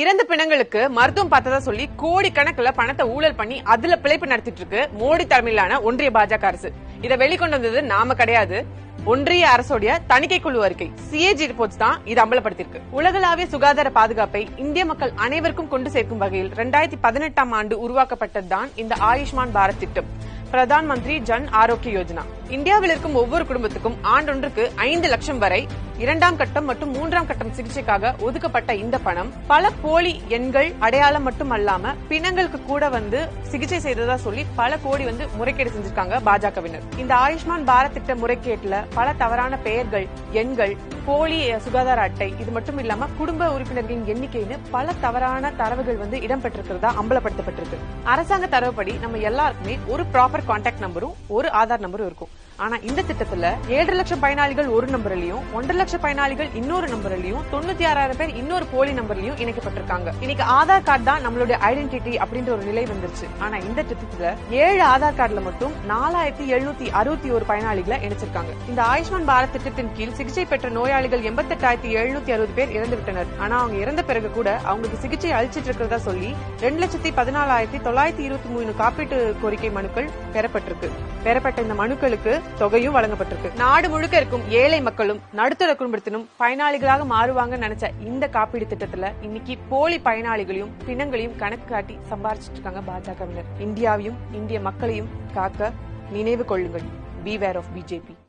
இறந்த பிணங்களுக்கு மருத்துவம் பார்த்ததா சொல்லி கோடி கணக்குல பணத்தை ஊழல் பண்ணி அதுல பிழைப்பு நடத்திட்டு இருக்கு மோடி தலைமையிலான ஒன்றிய பாஜக அரசு. இதை வெளிக்கொண்டு வந்தது நாம கிடையாது. ஒன்றிய அரசுடைய தணிக்கை குழு அறிக்கை சிஏஜி ரிப்போர்ட்ஸ் தான் இது அம்பலப்படுத்திருக்கு உலகளாவிய சுகாதார பாதுகாப்பை இந்திய மக்கள் அனைவருக்கும் கொண்டு சேர்க்கும் வகையில் ரெண்டாயிரத்தி பதினெட்டாம் ஆண்டு உருவாக்கப்பட்டதுதான் இந்த ஆயுஷ்மான் பாரத் திட்டம். பிரதான் மந்திரி ஜன் ஆரோக்கிய யோஜனா. இந்தியாவில் இருக்கும் ஒவ்வொரு குடும்பத்துக்கும் ஆண்டொன்றுக்கு ஐந்து லட்சம் வரை இரண்டாம் கட்டம் மற்றும் மூன்றாம் கட்டம் சிகிச்சைக்காக ஒதுக்கப்பட்ட இந்த பணம் பல போலி எண்கள் அடையாளம் மட்டும் அல்லாம பிணங்களுக்கு கூட வந்து சிகிச்சை செய்ததா சொல்லி பல கோடி வந்து முறைகேடு செஞ்சிருக்காங்க பாஜகவினர். இந்த ஆயுஷ்மான் பாரத் திட்ட முறைகேட்டுல பல தவறான பெயர்கள் எண்கள் போலி சுகாதார அட்டை இது மட்டும் இல்லாம குடும்ப உறுப்பினர்களின் எண்ணிக்கைன்னு பல தவறான தரவுகள் வந்து இடம்பெற்றிருக்கிறதா அம்பலப்படுத்தப்பட்டிருக்கு. அரசாங்க தரவுப்படி நம்ம எல்லாருக்குமே ஒரு ப்ராப்பர் கான்டாக்ட் நம்பரும் ஒரு ஆதார் நம்பரும் இருக்கும். ஆனா இந்த திட்டத்துல ஏழரை லட்சம் பயனாளிகள் ஒரு நம்பர்லயும் ஒன்றரை லட்சம் பயனாளிகள் இன்னொரு நம்பர்லயும் தொண்ணூத்தி ஆறாயிரம் பேர் இன்னொரு போலி நம்பர்லயும் இணைக்கப்பட்டிருக்காங்க. இன்னைக்கு ஆதார் கார்டு தான் நம்மளுடைய ஐடென்டிட்டி அப்படின்ற ஒரு நிலை வந்துருச்சு. ஆனா இந்த திட்டத்துல ஏழு ஆதார் கார்டுல மட்டும் நாலாயிரத்தி எழுநூத்தி அறுபத்தி ஒரு பயனாளிகளை இணைச்சிருக்காங்க. இந்த ஆயுஷ்மான் பாரத் திட்டத்தின் கீழ் சிகிச்சை பெற்ற நோயாளிகள் எண்பத்தெட்டாயிரத்தி எழுநூத்தி அறுபது பேர் இறந்து விட்டனர் ஆனா அவங்க இறந்த பிறகு கூட அவங்களுக்கு சிகிச்சை அளிச்சிட்டு இருக்கிறதா சொல்லி ரெண்டு லட்சத்தி பதினாலாயிரத்தி தொள்ளாயிரத்தி இருபத்தி மூணு காப்பீட்டு கோரிக்கை மனுக்கள் பெறப்பட்டிருக்கு. பெறப்பட்ட இந்த மனுக்களுக்கு தொகையும் வழங்கப்பட்டிருக்கு. நாடு முழுக்க இருக்கும் ஏழை மக்களும் நடுத்தர குடும்பத்தினும் பயனாளிகளாக மாறுவாங்கன்னு நினைச்ச இந்த காப்பீடு திட்டத்துல இன்னைக்கு போலி பயனாளிகளையும் பிணங்களையும் கணக்கு காட்டி சம்பாரிச்சிட்டு இருக்காங்க பாஜகவினர். இந்தியாவையும் இந்திய மக்களையும் காக்க நினைவு கொள்ளுங்கள். B where of BJP